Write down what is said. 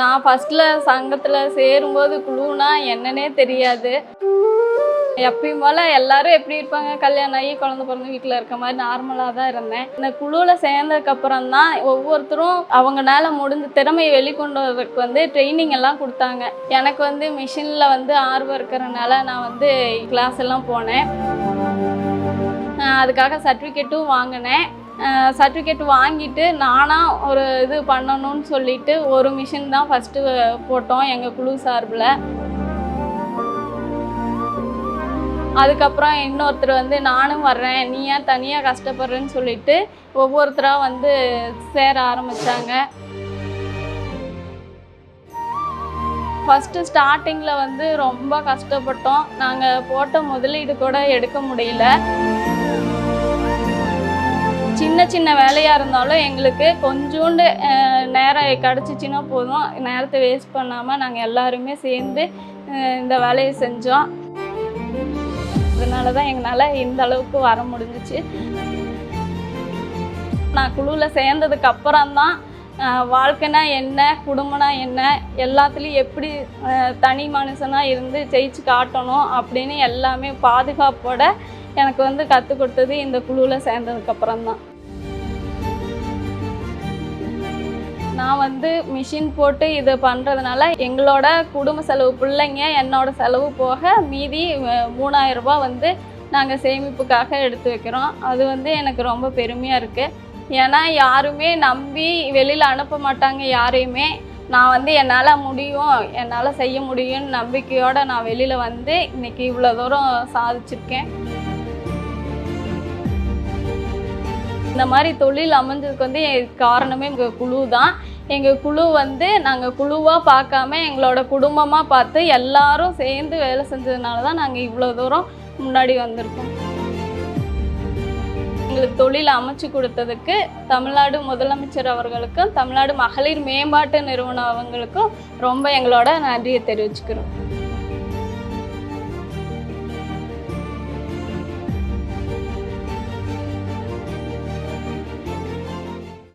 நான் ஃபஸ்ட்டில் சங்கத்தில் சேரும்போது குழுனா என்னன்னே தெரியாது. எப்பயும் போல் எல்லாரும் எப்படி இருப்பாங்க? கல்யாணம் ஆகி குழந்தை பிறந்த வீட்டில் இருக்க மாதிரி நார்மலாக தான் இருந்தேன். இந்த குழுவில் சேர்ந்ததுக்கப்புறம் தான் ஒவ்வொருத்தரும் அவங்களால முடிஞ்ச திறமையை வெளிக்கொண்டு வரதுக்கு வந்து ட்ரைனிங் எல்லாம் கொடுத்தாங்க. எனக்கு வந்து மிஷினில் வந்து ஆர்வம் இருக்கிறனால நான் வந்து கிளாஸ் எல்லாம் போனேன். அதுக்காக சர்டிஃபிகேட்டும் வாங்கினேன். சர்டிஃபிகேட் வாங்கிட்டு நானாக ஒரு இது பண்ணணும்னு சொல்லிட்டு ஒரு மிஷின் தான் ஃபஸ்ட்டு போட்டோம் எங்கள் குழு சார்பில். அதுக்கப்புறம் இன்னொருத்தர் வந்து நானும் வர்றேன் நீ ஏன் தனியாக கஷ்டப்படுறேன்னு சொல்லிட்டு ஒவ்வொருத்தராக வந்து சேர ஆரம்பித்தாங்க ஃபஸ்ட்டு ஸ்டார்டிங்கில் வந்து ரொம்ப கஷ்டப்பட்டோம். நாங்கள் போட்ட முதலீடு கூட எடுக்க முடியல. சின்ன சின்ன வேலையாக இருந்தாலும் எங்களுக்கு கொஞ்சோண்டு நேரம் கிடச்சிச்சின்னா போதும். நேரத்தை வேஸ்ட் பண்ணாமல் நாங்கள் எல்லாருமே சேர்ந்து இந்த வேலையை செஞ்சோம். அதனால தான் எங்களால் இந்த அளவுக்கு வர முடிஞ்சிச்சு. நான் குழுவில் சேர்ந்ததுக்கு அப்புறம்தான் வாழ்க்கைனா என்ன குடும்பம்னா என்ன எல்லாத்துலேயும் எப்படி தனி மனுஷனாக இருந்து ஜெயிச்சு காட்டணும் அப்படின்னு எல்லாமே பாதுகாப்போட எனக்கு வந்து கற்றுக் கொடுத்தது இந்த குழுவில் சேர்ந்ததுக்கப்புறம் தான். நான் வந்து மிஷின் போட்டு இது பண்ணுறதுனால எங்களோட குடும்ப செலவு பிள்ளைங்க என்னோட செலவு போக மீதி மூணாயிரம் ரூபாய் வந்து நாங்கள் சேமிப்புக்காக எடுத்து வைக்கிறோம். அது வந்து எனக்கு ரொம்ப பெருமையாக இருக்குது ஏன்னா யாருமே நம்பி வெளியில் அனுப்ப மாட்டாங்க யாரையுமே. நான் வந்து என்னால் முடியும் என்னால் செய்ய முடியும்னு நம்பிக்கையோடு நான் வெளியில் வந்து இன்னைக்கு இவ்வளோ தூரம் சாதிச்சிருக்கேன். இந்த மாதிரி தொழில் அமைஞ்சதுக்கு வந்து காரணமே எங்கள் குழு தான். எங்கள் குழு வந்து நாங்கள் குழுவாக பார்க்காம எங்களோட குடும்பமாக பார்த்து எல்லாரும் சேர்ந்து வேலை செஞ்சதுனால தான் நாங்கள் இவ்வளோ தூரம் முன்னாடி வந்திருக்கோம். எங்களுக்கு தொழில் அமைச்சு கொடுத்ததுக்கு தமிழ்நாடு முதலமைச்சர் அவர்களுக்கும் தமிழ்நாடு மகளிர் மேம்பாட்டு நிறுவனம் அவங்களுக்கும் ரொம்ப எங்களோட நன்றியை தெரிவிச்சுக்கிறோம்.